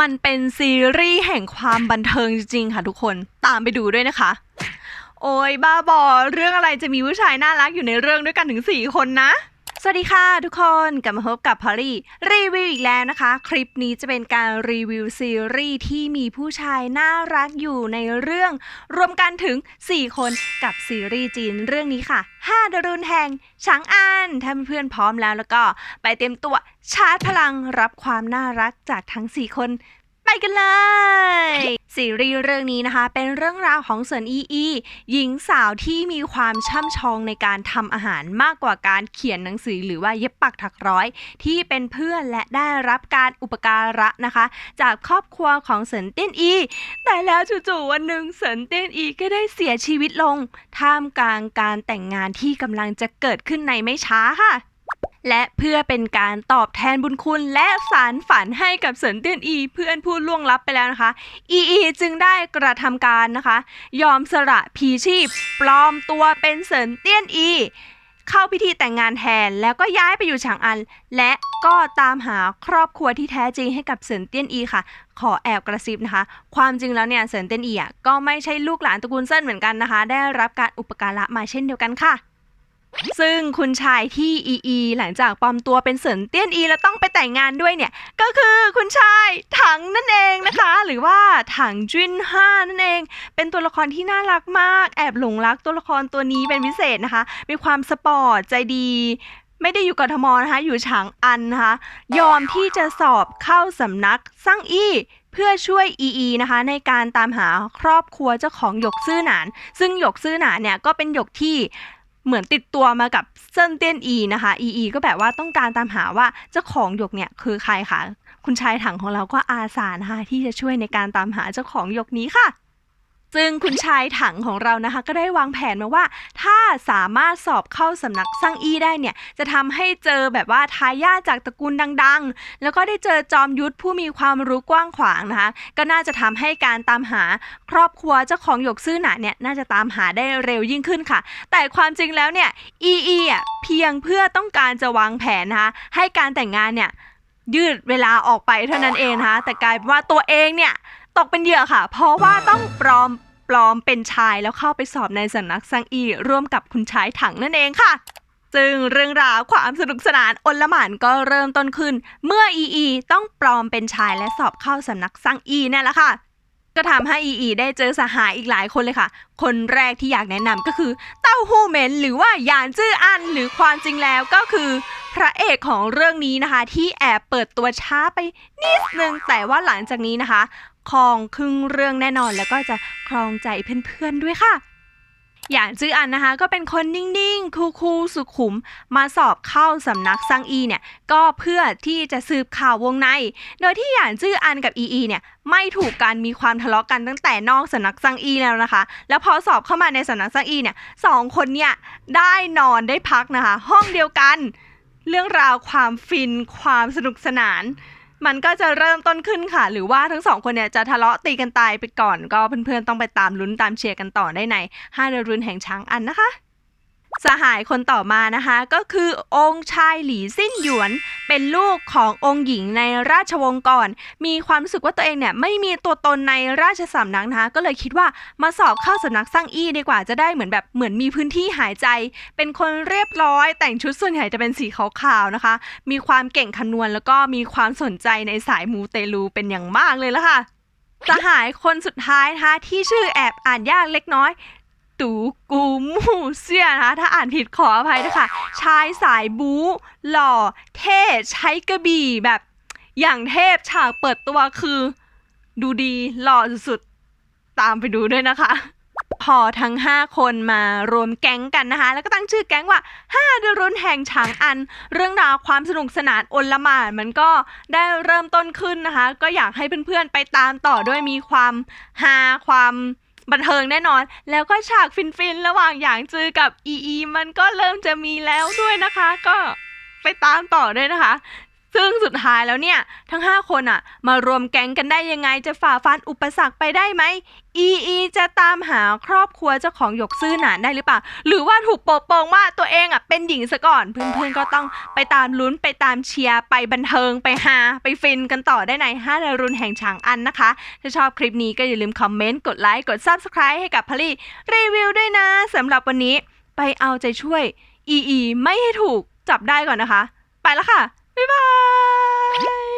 มันเป็นซีรีส์แห่งความบันเทิงจริงๆค่ะทุกคนตามไปดูด้วยนะคะ โอ้ยบ้าบอ เรื่องอะไรจะมีผู้ชายน่ารักอยู่ในเรื่องด้วยกันถึง4คนนะ สวัสดีค่ะทุกคนกลับมาพบกับพอลลี่รีวิวอีกแล้วนะคะ คลิปนี้จะเป็นการรีวิวซีรีส์ที่มีผู้ชายน่ารักอยู่ในเรื่อง รวมกันถึง 4 คนกับซีรีส์จีนเรื่องนี้ค่ะ5ดารุนแห่งช้างอันถ้าเพื่อนๆพร้อมแล้วแล้วก็ไปเต็มตัวชาร์จพลังรับความน่ารักจากทั้ง 4 คน ไปกันเลย ซีรีส์เรื่องนี้นะคะ เป็นเรื่องราวของเซินอีอีหญิงสาวที่มีความช่ำชองในการทำอาหารมากกว่าการเขียนหนังสือหรือว่าเย็บปักถักร้อย ที่เป็นเพื่อนและได้รับการอุปการะนะคะ จากครอบครัวของเซินเตี้ยนอี แต่แล้วจู่ๆวันหนึ่งเซินเตี้ยนอีก็ได้เสียชีวิตลง ท่ามกลางการแต่งงานที่กำลังจะเกิดขึ้นในไม่ช้าค่ะ และเพื่อเป็นการตอบแทนบุญคุณและสารฝันให้กับเซินเตี้ยนอี เพื่อนผู้ล่วงลับไปแล้วนะคะ อีอีจึงได้กระทำการนะคะ ยอมสละพีชีพ ปลอมตัวเป็นเซินเตี้ยนอี เข้าพิธีแต่งงานแทนแล้วก็ย้ายไปอยู่ฉางอัน และก็ตามหาครอบครัวที่แท้จริงให้กับเซินเตี้ยนอีค่ะ ขอแอบกระซิบนะคะ ความจริงแล้วเนี่ยเซินเตี้ยนอีอะก็ไม่ใช่ลูกหลานตระกูลเซินเหมือนกันนะคะ ได้รับการอุปการะมาเช่นเดียวกันค่ะ ซึ่งคุณชายที่อีอีหลังจากปลอมตัวเป็นเสินเตี้ยนอีแล้วต้องไปแต่งงานด้วยเนี่ย ก็คือคุณชายถังนั่นเองนะคะ หรือว่าถังจุนห้านั่นเอง เป็นตัวละครที่น่ารักมาก แอบหลงรักตัวละครตัวนี้เป็นพิเศษนะคะ มีความสปอร์ตใจดีไม่ได้อยู่กทมนะคะ อยู่ฉางอันนะคะ ยอมที่จะสอบเข้าสำนักซั่งอี้เพื่อช่วยอีอีนะคะ ในการตามหาครอบครัวเจ้าของหยกซื่อหนาน ซึ่งหยกซื่อหนานเนี่ยก็เป็นหยกที่ เหมือนติดตัวมากับเซินเตี้ยนอีนะคะอีอีก็แบบว่าต้องการตามหาว่าเจ้าของหยกเนี่ยคือใครคะคุณชายถังของเราก็อาสานะคะที่จะช่วยในการตามหาเจ้าของหยกนี้ค่ะ ซึ่งคุณชายถังของเรานะคะ ก็ได้วางแผนมาว่า ถ้าสามารถสอบเข้าสำนักซังอี้ได้เนี่ย จะทำให้เจอแบบว่าทายาทจากตระกูลดัง ๆ แล้วก็ได้เจอจอมยุทธผู้มีความรู้กว้างขวางนะคะ ก็น่าจะทำให้การตามหาครอบครัวเจ้าของหยกซื่อหนาเนี่ยน่าจะตามหาได้เร็วยิ่งขึ้นค่ะ แต่ความจริงแล้วเนี่ยอีอีอะเพียงเพื่อต้องการจะวางแผนนะคะให้การแต่งงานเนี่ยยืดเวลาออกไปเท่านั้นเองนะคะแต่กลายเป็นว่าตัวเองเนี่ย ตกเป็นเหยื่อค่ะ เพราะว่าต้องปลอมปลอมเป็นชายแล้วเข้าไปสอบในสำนักซังอีร่วมกับคุณชายถังนั่นเองค่ะซึ่งเรื่องราวความสนุกสนานอนละหมานก็เริ่มต้นขึ้น เมื่ออีอีต้องปลอมเป็นชายและสอบเข้าสำนักซังอีนั่นแหละค่ะ ก็ทำให้อีอีได้เจอสหายอีกหลายคนเลยค่ะ คนแรกที่อยากแนะนำก็คือ เต้าหู้เหม็นหรือว่าหยานจื้ออันหรือความจริงแล้วก็คือ พระเอกของเรื่องนี้นะคะ ที่แอบเปิดตัวช้าไปนิดนึงแต่ว่าหลังจากนี้นะคะครองครึ่งเรื่องแน่นอนแล้วก็จะครองใจเพื่อนๆด้วยค่ะ อย่างจื้ออันนะคะ ก็เป็นคนนิ่งๆ คูลๆสุขุม มาสอบเข้าสำนักซังอีเนี่ย ก็เพื่อที่จะสืบข่าววงใน โดยที่หยานจื้ออันกับอีอีเนี่ยไม่ถูกกันมีความทะเลาะกันตั้งแต่นอกสำนักซังอีแล้วนะคะ แล้วพอสอบเข้ามาในสำนักซังอีเนี่ยสองคนเนี่ยได้นอนได้พักนะคะ ห้องเดียวกัน เรื่องราวความฟินความสนุกสนาน มันก็จะเริ่มต้นขึ้นค่ะ หรือว่าทั้งสองคนเนี่ยจะทะเลาะตีกันตายไปก่อน ก็เพื่อนๆต้องไปตามลุ้นตามเชียร์กันต่อได้ในห้าเดรุนแห่งช้างอันนะคะ สหายคนต่อมานะคะก็คือองค์ชายหลี่ซิ่นหยวน เป็นลูกขององค์หญิงในราชวงศ์ก่อน มีความรู้สึกว่าตัวเองเนี่ยไม่มีตัวตนในราชสำนักนะคะก็เลยคิดว่ามาสอบเข้าสำนักสร้างอี้ดีกว่าจะได้เหมือนแบบเหมือนมีพื้นที่หายใจ เป็นคนเรียบร้อย แต่งชุดส่วนใหญ่จะเป็นสีขาวๆนะคะ มีความเก่งคำนวณแล้วก็มีความสนใจในสายมูเตลูเป็นอย่างมากเลยละค่ะสหายคนสุดท้ายนะคะที่ชื่อแอบอ่านยากเล็กน้อย ตูกูมูเซียนะคะถ้าอ่านผิดขออภัยนะคะชายสายบู๊หล่อ เท่ใช้กระบี่แบบ อย่างเทพฉากเปิดตัวคือ ดูดีหล่อสุดๆ ตามไปดูด้วยนะคะ พอทั้ง 5 คนมารวมแก๊งกันนะคะ แล้วก็ตั้งชื่อแก๊งว่า5เดรุนแห่งฉางอัน เรื่องราวความสนุกสนานอนละหมานมันก็ได้เริ่มต้นขึ้นนะคะ ก็อยากให้เพื่อนๆไปตามต่อด้วยมีความฮาความ บันเทิงแน่นอน แล้วก็ฉากฟินๆ ระหว่างอย่างจือกับอีอีมันก็เริ่มจะมีแล้วด้วยนะคะ ก็ไปตามต่อด้วยนะคะ ซึ่งสุดท้ายแล้วเนี่ย ทั้ง 5 คนอะมารวมแก๊งกันได้ยังไงจะฝ่าฟันอุปสรรคไปได้ไหมอีอีจะตามหาครอบครัวเจ้าของหยกซื่อหนานได้หรือเปล่า หรือว่าถูกโปะโปงว่าตัวเองอะเป็นหญิงซะก่อน เพื่อนๆก็ต้องไปตามลุ้นไปตามเชียร์ไปบันเทิงไปฮาไปฟินกันต่อได้ในห้าดารุนแห่งฉางอันนะคะ ถ้าชอบคลิปนี้ก็อย่าลืมคอมเมนต์กดไลค์กด Subscribe ให้กับพลีรีวิวด้วยนะสำหรับวันนี้ไปเอาใจช่วยอีอีไม่ให้ถูกจับได้ก่อนนะคะ ไปแล้วค่ะ บ๊ายบาย